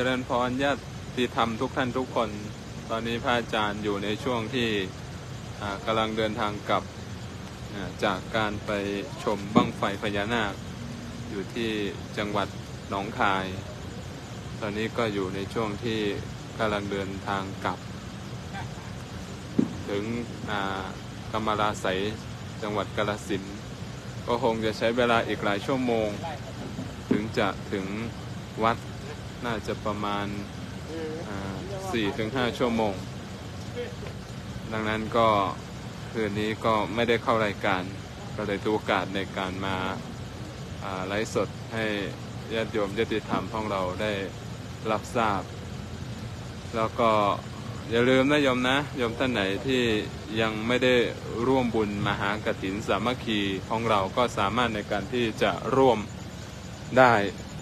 จริญพรญาติธรรมทุกท่านทุกคน ตอนนี้พระอาจารย์อยู่ในช่วงที่กำลังเดินทางกลับจากการไปชมบั้งไฟพญานาค อยู่ที่จังหวัดหนองคาย ตอนนี้ก็อยู่ในช่วงที่กำลังเดินทางกลับ ถึงอ่ากำมะลาไสยจังหวัดกาฬสินก็คงจะใช้เวลาอีกหลายชั่วโมง ถึงจะถึงวัด น่าจะประมาณสี่ถึงห้าชั่วโมง ดังนั้นก็คืนนี้ก็ไม่ได้เข้ารายการ ก็เลยถือโอกาสในการมาอ่าไลฟ์สดให้ญาติโยมญาติธรรมของเราได้รับทราบ แล้วก็อย่าลืมนะโยมนะโยมท่านไหนที่ยังไม่ได้ร่วมบุญมหากถินสามัคคีของเราก็สามารถในการที่จะร่วมได้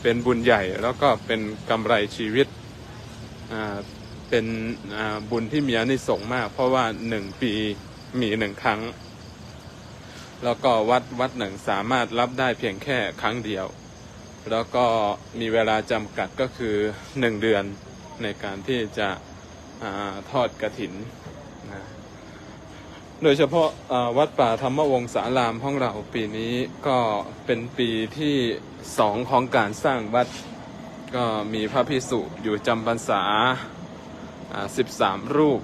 เป็นบุญใหญ่แล้วก็เป็นกำไรชีวิตเป็นบุญที่มีอนิสงส์มาก เพราะว่าหนึ่งปีมีหนึ่งครั้ง แล้วก็วัดวัดหนึ่งสามารถรับได้เพียงแค่ครั้งเดียว แล้วก็มีเวลาจำกัดก็คือหนึ่งเดือนในการที่จะอทอดกระถิน โดยเฉพาะวัดป่าธรรมวงศารามของเราปีนี้ก็เป็นปีที่สองของการสร้างวัดก็มีพระพิสุอยู่จำพรรษาสิบสามรูป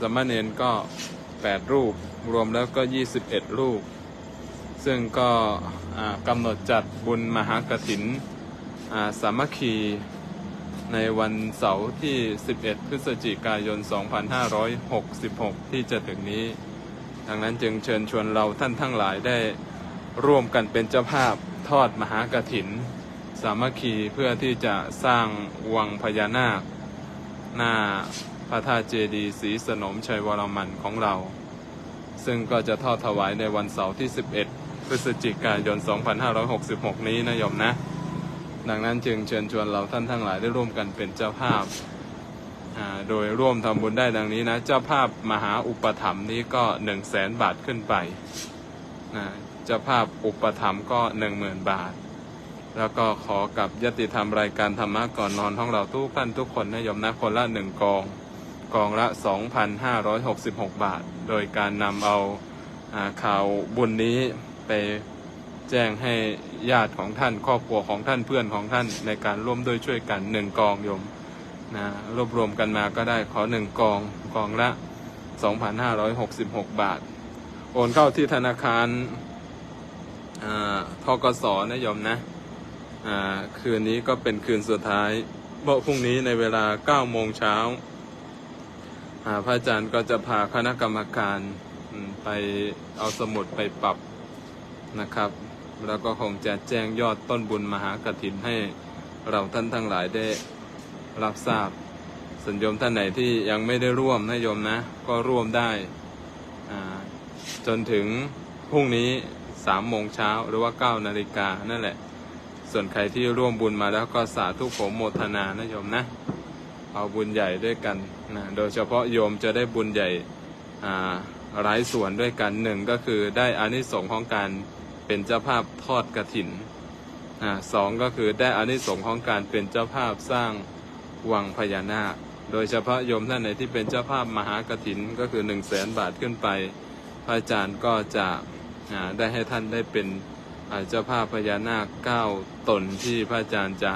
สามเณรก็แปดรูป รวมแล้วก็ยี่สิบเอ็ดรูป ซึ่งก็กำหนดจัดบุญมหากถินสามัคคีในวันเสาร์ที่ 11 พฤศจิกายน 2566 ที่จะถึงนี้ ดังนั้นจึงเชิญชวนเราท่านทั้งหลายได้ร่วมกันเป็นเจ้าภาพทอดมหากถิน สามัคคีเพื่อที่จะสร้างวังพญานาค หน้าพระธาตุเจดีย์ศรีสนมชัยวรมันของเรา ซึ่งก็จะทอดถวายในวันเสาร์ที่ 11 พฤศจิกายน 2566 นี้นะโยมนะ ดังนั้นจึงเชิญชวนเราท่านทั้งหลายได้ร่วมกันเป็นเจ้าภาพ โดยร่วมทำบุญได้ดังนี้นะ เจ้าภาพมหาอุปถัมภ์นี้ก็หนึ่งแสนบาทขึ้นไปนะเจ้าภาพอุปถัมภ์ก็หนึ่งหมื่นบาท แล้วก็ขอกับยติธรรมรายการธรรมะก่อนนอนของเราทุกท่านทุกคนนะยมนะคนละหนึ่งกอง กองละ 2,566 บาท โดยการนำเอาอ่าข่าวบุญนี้ไปแจ้งให้ญาติของท่านครอบครัวของท่านเพื่อนของท่านในการร่วมด้วยช่วยกันหนึ่งกองโยม นะรวบรวมกันมาก็ได้ขอหนึ่งกองกองละ 2,566 บาท โอนเข้าที่ธนาคารทกสนะยมนะคืนนี้ก็เป็นคืนสุดท้ายเพราะพรุ่งนี้ในเวลา 9 โมงเช้าพระอาจารย์ก็จะพาคณะกรรมการไปเอาสมุดไปปรับนะครับ แล้วก็คงจะแจ้งยอดต้นบุญมหากถินให้เราท่านทั้งหลายได้ รับทราบสัญโยมท่านไหนที่ยังไม่ได้ร่วมนะโยมนะ ก็ร่วมได้จนถึงพรุ่งนี้สามโมงเช้าหรือว่าเก้านาฬิกานั่นแหละ ส่วนใครที่ร่วมบุญมาแล้วก็สาธุผมโมทนานะโยมนะ เอาบุญใหญ่ด้วยกันนะโดยเฉพาะโยมจะได้บุญใหญ่หลายส่วนด้วยกันหนึ่งก็คือได้อานิสงส์ของการเป็นเจ้าภาพทอดกระถินอ่าสองก็คือได้อานิสงส์ของการเป็นเจ้าภาพสร้าง วังพญานาค โดยเฉพาะโยมท่านไหนที่เป็นเจ้าภาพมหากถินก็คือหนึ่งแสนบาทขึ้นไป พระอาจารย์ก็จะได้ให้ท่านได้เป็นเจ้าภาพพญานาคเก้าตนที่พระอาจารย์จะ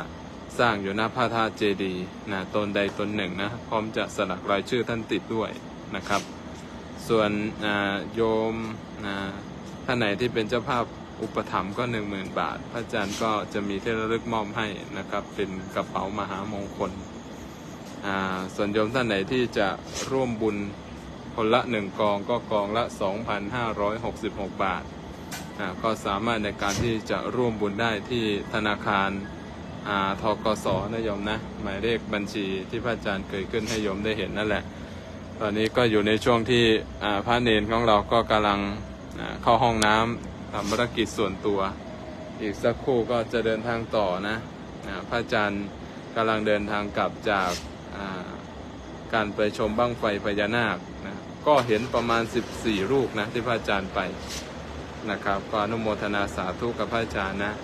สร้างอยู่หน้าพระธาตุเจดีย์นะตนใดตนหนึ่งนะพร้อมจะสลักรายชื่อท่านติดด้วยนะครับ ส่วนโยมท่านไหนที่เป็นเจ้าภาพอุปถัมภ์ก็หนึ่งหมื่นบาท พระอาจารย์ก็จะมีที่ระลึกมอบให้นะครับ เป็นกระเป๋ามหามงคล ส่วนโยมท่านไหนที่จะร่วมบุญคนละหนึ่งกองก็กองละ 2,566 บาทอ่าก็สามารถในการที่จะร่วมบุญได้ที่ธนาคาราทกสนะโยมนะ หมายเลขบัญชีที่พระอาจารย์เคยขึ้นให้โยมได้เห็นนั่นแหละ ตอนนี้ก็อยู่ในช่วงที่พระเนนของเราก็กำลังเข้าห้องน้ำทำภารกิจส่วนตัว อีกสักครู่ก็จะเดินทางต่อนะอ่าพระอาจารย์กำลังเดินทางกลับจาก การไปชมบั้งไฟพญานาคนะก็เห็นประมาณ 14ลูกนะที่พระอาจารย์ไปนะครับก็อนุโมทนาสาธุกับพระอาจารย์นะ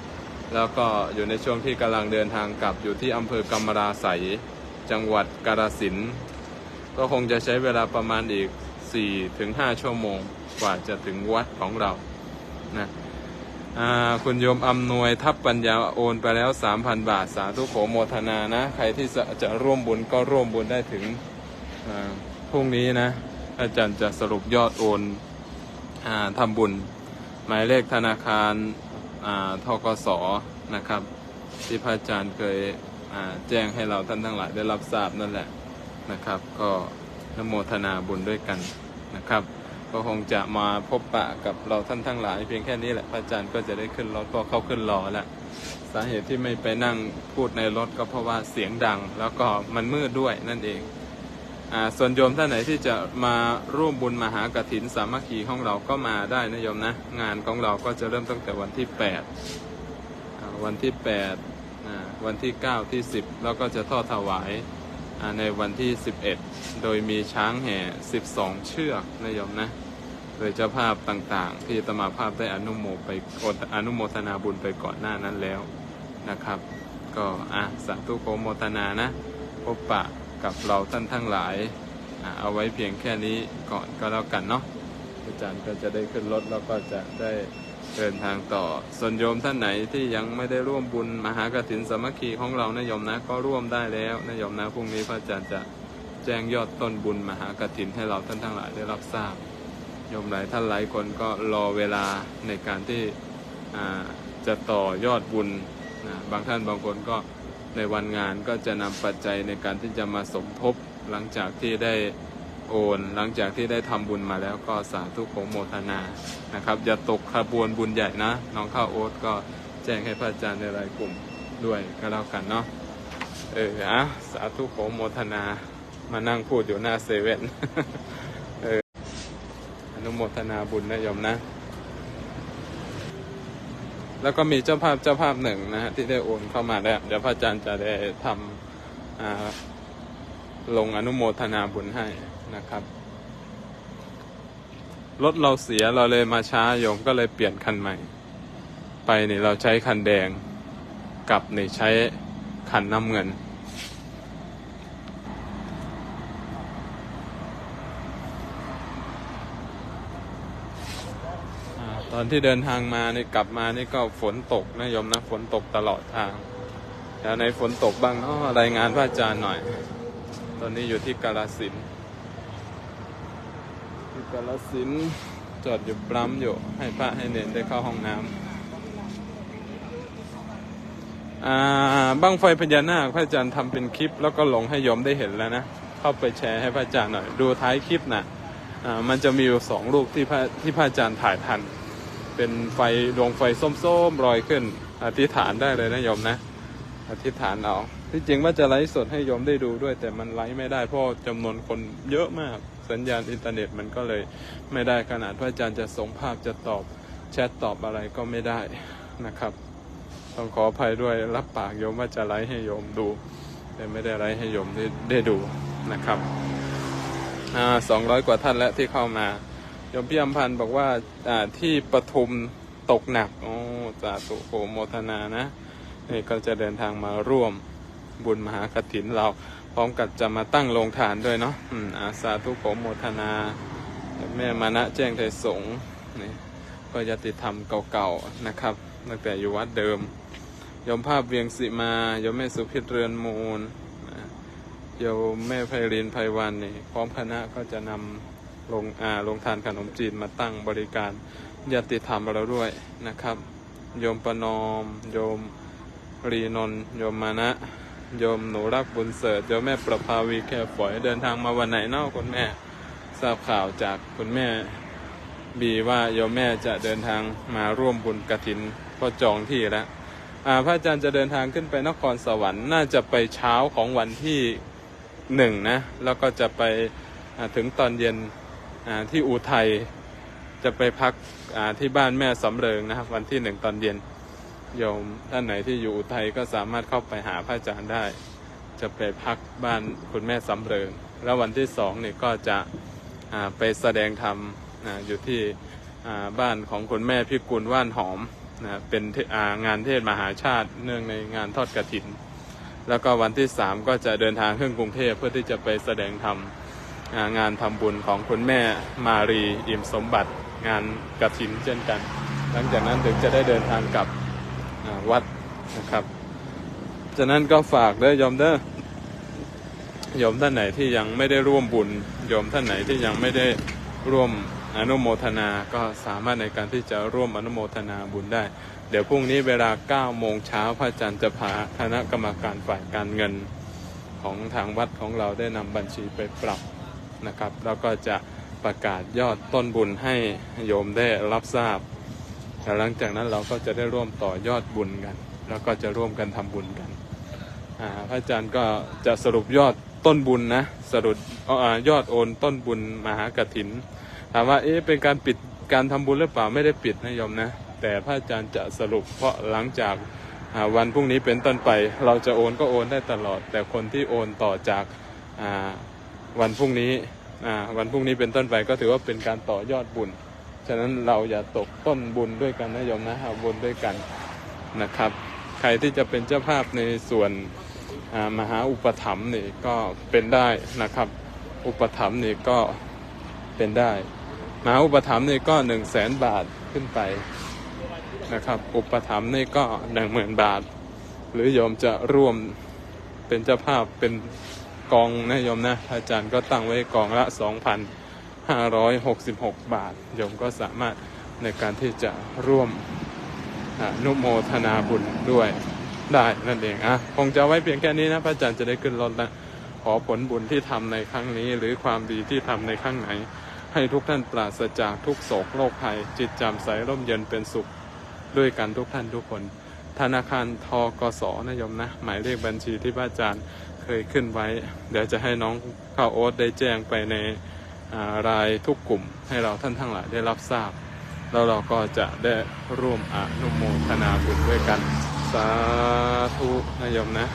แล้วก็อยู่ในช่วงที่กำลังเดินทางกลับอยู่ที่อำเภอกำมะราไสจังหวัดกาฬสินธุ์ก็คงจะใช้เวลาประมาณอีก 4-5 ชั่วโมงกว่าจะถึงวัดของเรานะ คุณโยมอำนวยทัพปัญญาโอนไปแล้ว 3,000 บาท สาธุโขโมทนานะ ใครที่จะจะร่วมบุญก็ร่วมบุญได้ถึงพรุ่งนี้นะ อาจารย์จะสรุปยอดโอนอทำบุญ หมายเลขธนาคารอ่าทกสนะครับ ที่พระอาจารย์เคยแจ้งให้เราท่านทั้งหลายได้รับทราบนั่นแหละนะครับ ก็นโมทนาบุญด้วยกันนะครับ ก็คงจะมาพบปะกับเราท่านทั้งหลาย เพียงแค่นี้แหละพระอาจารย์ก็จะได้ขึ้นรถก็เข้าขึ้นรอแล้วสาเหตุที่ไม่ไปนั่งพูดในรถก็เพราะว่าเสียงดัง แล้วก็มันมืดด้วยนั่นเองอ่าส่วนโยมท่านไหนที่จะมาร่วมบุญมหากถินสามัคคีของเราก็มาได้นะโยมนะ งานของเราก็จะเริ่มตั้งแต่วันที่8วันที่8วันที่ 9 ที่ 10 แล้วก็จะทอดถวาย ในวันที่ 11 โดยมีช้างแห่ 12 เชือกนะโยมนะ โดยเจ้าภาพต่างๆ ที่ตมาภาพได้อนุโมไปอนุโมทนาบุญไปก่อนหน้านั้นแล้วนะครับ ก็อะสาธุโกโมทนานะ พบปะกับเราท่านทั้งหลาย เอาไว้เพียงแค่นี้ก่อนก็แล้วกันเนาะอาจารย์ก็จะได้ขึ้นรถแล้วก็จะได้ เดินทางต่อ ส่วนโยมท่านไหนที่ยังไม่ได้ร่วมบุญมหากฐินสมัคคีของเรานะโยมนะก็ร่วมได้แล้วนะโยมนะพรุ่งนี้พระอาจารย์จะแจ้งยอดต้นบุญมหากฐินให้เราท่านทั้งหลายได้รับทราบโยมหลายท่านหลายคนก็รอเวลาในการที่จะต่อยอดบุญนะบางท่านบางคนก็ในวันงานก็จะนำปัจจัยในการที่จะมาสมทบหลังจากที่ได้ โอน หลังจากที่ได้ทำบุญมาแล้วก็สาธุโขโมทนานะครับอย่าตกขบวนบุญใหญ่นะ น้องข้าวโอ๊ตก็แจ้งให้พระอาจารย์ในรายกลุ่มด้วยก็แล้วกันเนาะเอออะสาธุโขโมทนามานั่งพูดอยู่หน้าเซเว่นเอออนุโมทนาบุญนะโยมนะ แล้วก็มีเจ้าภาพเจ้าภาพหนึ่งนะฮะที่ได้โอนเข้ามาแล้วเดี๋ยวพระอาจารย์จะได้ทำอ่า ลงอนุโมทนาบุญให้นะครับ รถเราเสียเราเลยมาช้าโยมก็เลยเปลี่ยนคันใหม่ ไปนี่เราใช้คันแดงกลับนี่ใช้คันน้ำเงินอตอนที่เดินทางมานี่กลับมานี่ก็ฝนตกนะโยมนะฝนตกตลอดทางแล้วในฝนตกบ้างเนาะรายงานพระอาจารย์หน่อย ตอนนี้อยู่ที่กาลสินที่กาลสินจอดอยู่ปล้ำอยู่ให้พระให้เนนได้เข้าห้องน้ำอ่าบ้างไฟพญานาคพระอาจารย์ทำเป็นคลิป แล้วก็ลงให้ยมได้เห็นแล้วนะ เข้าไปแชร์ให้พระอาจารย์หน่อย ดูท้ายคลิปนะอ่ามันจะมีอยู่สองลูกที่พระที่พระอาจารย์ถ่ายทัน เป็นไฟดวงไฟส้มๆลอยขึ้น อธิษฐานได้เลยนะยมนะ อธิษฐานเอาที่จริงว่าจะไลฟ์สดให้โยมได้ดูด้วย แต่มันไลฟ์ไม่ได้เพราะจำนวนคนเยอะมาก สัญญาณอินเทอร์เน็ตมันก็เลยไม่ได้ขนาดพระอาจารย์จะส่งภาพจะตอบแชทตอบอะไรก็ไม่ได้นะครับ ต้องขออภัยด้วยรับปากโยมว่าจะไลฟ์ให้โยมดู แต่ไม่ได้ไลฟ์ให้โยมได้ได้ดูนะครับอ่าสองร้อยกว่าท่านแล้วที่เข้ามาโยมพี่อำพันธ์บอกว่าอ่าที่ปทุมตกหนักโอ้สาธุโหโมทนานะนี่ก็จะเดินทางมาร่วม บุญมหากถินเรา พร้อมกับจะมาตั้งโรงทานด้วยเนาะอืมอาสาธุโหโมทนา แม่มานะแจ้งไทยสงฆ์นี่ก็ยติธรรมเก่าๆนะครับ ตั้งแต่อยู่วัดเดิมยมภาพเวียงสิมายมแม่สุพิตเรือนมูลโยมแม่ไพรินไพวันนี่พร้อมคณะก็จะนำลงอาลงทานขนมจีนมาตั้งบริการญาติธรรมเราด้วยนะครับ โยมประนอม โยมรีนนท์โยมมานะ โยมหนูรักบุญเสริฐโยมแม่ประภาวีแค่ฝอยเดินทางมาวันไหนนอกคุณแม่ทราบข่าวจากคุณแม่บีว่าโยมแม่จะเดินทางมาร่วมบุญกระถินก็จองที่แล้วพระอาจารย์จะเดินทางขึ้นไปนครสวรรค์น่าจะไปเช้าของวันที่หนึ่งนะแล้วก็จะไปถึงตอนเย็นที่อุทัยจะไปพักที่บ้านแม่สำเริงนะครับ วันที่หนึ่งตอนเย็น โยมท่านไหนที่อยู่อุทัยก็สามารถเข้าไปหาพระอาจารย์ได้ จะไปพักบ้านคุณแม่สำเริง แล้ววันที่สองนี่ก็จะไปแสดงธรรมอยู่ที่บ้านของคุณแม่พิกุลว่านหอมนะเป็นงานเทศมหาชาติเนื่องในงานทอดกระถิน แล้วก็วันที่สามก็จะเดินทางขึ้นกรุงเทพเพื่อที่จะไปแสดงธรรมงานทำบุญของคุณแม่มารีอิ่มสมบัติงานกระถินเช่นกัน หลังจากนั้นถึงจะได้เดินทางกลับ วัดนะครับฉะนั้นก็ฝากเด้อโยมเด้อโยมท่านไหนที่ยังไม่ได้ร่วมบุญโยมท่านไหนที่ยังไม่ได้ร่วมอนุโมทนา ก็สามารถในการที่จะร่วมอนุโมทนาบุญได้ เดี๋ยวพรุ่งนี้เวลา9โมงเช้าพระอาจารย์จะพาคณะกรรมการฝ่ายการเงินของทางวัดของเราได้นำบัญชีไปปรับนะครับ แล้วก็จะประกาศยอดต้นบุญให้โยมได้รับทราบ หลังจากนั้นเราก็จะได้ร่วมต่อยอดบุญกัน แล้วก็จะร่วมกันทำบุญกันอาพระอาจารย์ก็จะสรุปยอดต้นบุญนะสรุปยอดโอนต้นบุญมหากถินถามว่าเอ๊ะเป็นการปิดการทำบุญหรือเปล่าไม่ได้ปิดนะโยมนะ แต่พระอาจารย์จะสรุปเพราะหลังจากวันพรุ่งนี้เป็นต้นไป เราจะโอนก็โอนได้ตลอด แต่คนที่โอนต่อจากวันพรุ่งนี้วันพรุ่งนี้เป็นต้นไปก็ถือว่าเป็นการต่อยอดบุญ ฉะนั้นเราอย่าตกต้นบุญด้วยกันนะโยมนะเอาบุญด้วยกันนะครับ ใครที่จะเป็นเจ้าภาพในส่วนมหาอุปถัมภ์นี่ก็เป็นได้นะครับ อุปถัมภ์นี่ก็เป็นได้ มหาอุปถัมภ์นี่ก็หนึ่งแสนบาทขึ้นไปนะครับ อุปถัมภ์นี่ก็หนึ่งหมื่นบาท หรือโยมจะร่วมเป็นเจ้าภาพเป็นกองนะโยมนะอาจารย์ก็ตั้งไว้กองละสองพัน 566 บาท โยมก็สามารถในการที่จะร่วมนุโมทนาบุญด้วยได้นั่นเองอะคงจะไว้เพียงแค่นี้นะพระอาจารย์จะได้ขึ้นรถแล้วขอผลบุญที่ทำในครั้งนี้ หรือความดีที่ทำในครั้งไหน ให้ทุกท่านปราศจากทุกโศกโรคภัย จิตจำใสร่มเย็นเป็นสุขด้วยกันทุกท่านทุกคน ธนาคารทกสนะยมนะ หมายเลขบัญชีที่พระอาจารย์เคยขึ้นไว้ เดี๋ยวจะให้น้องข้าวโอ๊ตได้แจ้งไปใน รายทุกกลุ่มให้เราท่านทั้งหลายได้รับทราบ แล้วเราก็จะได้ร่วมอนุโมทนาบุญด้วยกัน สาธุนะโยมนะ